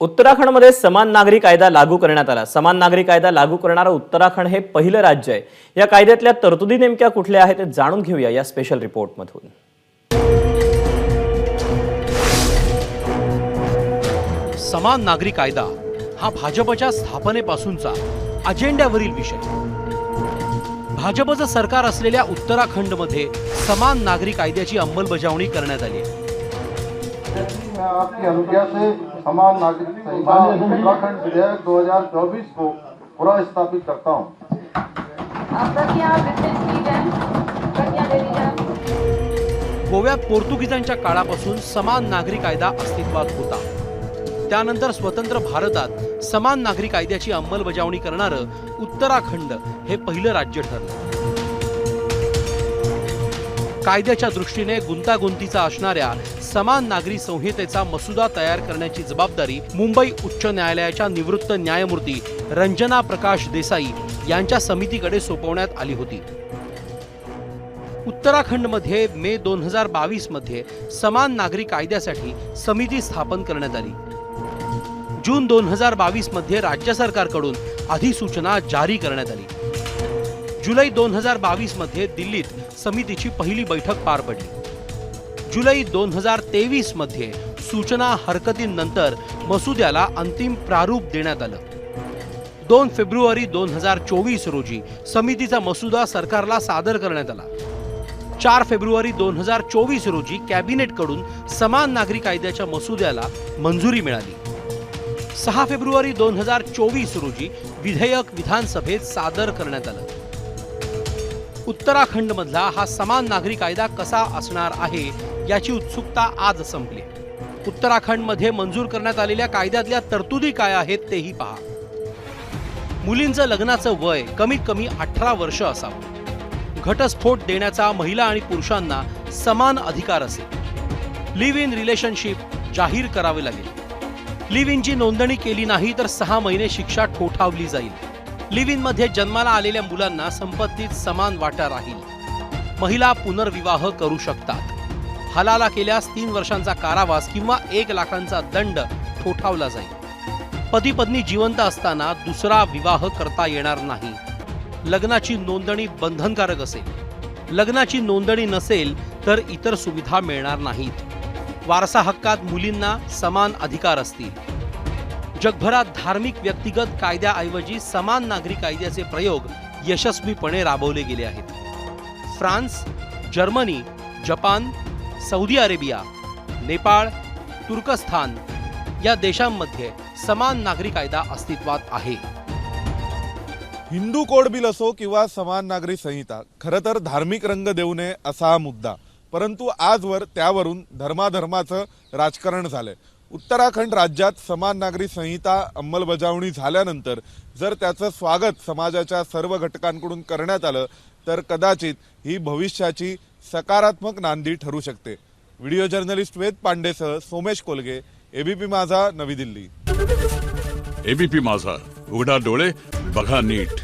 उत्तराखंडमध्ये समान नागरी कायदा लागू करण्यात आला. समान नागरी कायदा लागू करणारं उत्तराखंड हे पहिलं राज्य आहे. या कायद्यातल्या तरतुदी नेमक्या कुठल्या आहेत ते जाणून घेऊया या स्पेशल रिपोर्टमधून समान नागरी कायदा हा भाजपच्या स्थापनेपासूनचा अजेंड्यावरील विषय. भाजपचं सरकार असलेल्या उत्तराखंडमध्ये समान नागरी कायद्याची अंमलबजावणी करण्यात आली आहे. आपकी अनुज्ञा से समान नागरिक संहिता उत्तराखंड विधेयक 2024 को पूरा स्थापित करता हूँ। गोव्यात पोर्तुगीजांच्या काळापासून समान नागरी कायदा अस्तित्वात होता. त्यानंतर स्वतंत्र भारतात समान नागरी कायद्याची अंमलबजावणी करणारं उत्तराखंड हे पहिलं राज्य ठरलं. कायद्याच्या दृष्टीने गुंतागुंतीचा असणाऱ्या समान नागरी संहितेचा मसुदा तयार करण्याची जबाबदारी मुंबई उच्च न्यायालयाच्या निवृत्त न्यायमूर्ती रंजना प्रकाश देसाई यांच्या समितीकडे सोपवण्यात आली होती. उत्तराखंडमध्ये मे दोन हजार बावीसमध्ये समान नागरी कायद्यासाठी समिती स्थापन करण्यात आली. जून दोन हजार बावीसमध्ये राज्य सरकारकडून अधिसूचना जारी करण्यात आली. जुलै दोन हजार बावीसमध्ये दिल्लीत समितीची पहिली बैठक पार पडली. जुलै दोन हजार तेवीसमध्ये सूचना हरकतींनंतर मसुद्याला अंतिम प्रारूप देण्यात आलं. दोन फेब्रुवारी दोन हजार चोवीस रोजी समितीचा मसुदा सरकारला सादर करण्यात आला. चार फेब्रुवारी दोन हजार चोवीस रोजी कॅबिनेटकडून समान नागरी कायद्याच्या मसुद्याला मंजुरी मिळाली. सहा फेब्रुवारी दोन हजार चोवीस रोजी विधेयक विधानसभेत सादर करण्यात आलं. उत्तराखंडमधला हा समान नागरी कायदा कसा असणार आहे याची उत्सुकता आज संपली. उत्तराखंडमध्ये मंजूर करण्यात आलेल्या कायद्यातल्या तरतुदी काय आहेत तेही पहा. मुलींचं लग्नाचं वय कमीत कमी अठरा वर्ष असावं. घटस्फोट देण्याचा महिला आणि पुरुषांना समान अधिकार असेल. लिव्ह इन रिलेशनशिप जाहीर करावे लागेल. लिव्ह इनची नोंदणी केली नाही तर सहा महिने शिक्षा ठोठावली जाईल. लिव्ह इनमध्ये जन्माला आलेल्या मुलांना संपत्तीत समान वाटा राहील. महिला पुनर्विवाह करू शकतात. हलाला केल्यास तीन वर्षांचा कारावास किंवा एक लाखांचा दंड ठोठावला जाईल. पती पत्नी जिवंत असताना दुसरा विवाह करता येणार नाही. लग्नाची नोंदणी बंधनकारक असेल. लग्नाची नोंदणी नसेल तर इतर सुविधा मिळणार नाहीत. वारसा हक्कात मुलींना समान अधिकार असतील. जगभरात धार्मिक व्यक्तिगत कायद्याऐवजी समान नागरी कायद्याचे प्रयोग यशस्वीपणे राबवले गेले आहेत. France Germany Japan Saudi Arabia Nepal तुर्कस्थान या देशांमध्ये समान नागरी कायदा अस्तित्वात आहे. हिंदू कोड बिल असो किंवा समान नागरी संहिता खरं तर धार्मिक रंग देऊ नये असा हा मुद्दा. परंतु आजवर त्यावरून धर्माधर्माचं राजकारण झालंय. उत्तराखंड राज्यात समान नागरी संहिता अंमलबजावणी झाल्यानंतर जर त्याचं स्वागत समाजाच्या सर्व घटकांकडून करण्यात आलं तर कदाचित ही भविष्याची सकारात्मक नांदी ठरू शकते. व्हिडिओ जर्नलिस्ट वेद पांडेसह सोमेश कोलगे एबीपी माझा नवी दिल्ली. एबीपी माझा उघडा डोळे बघा नीट.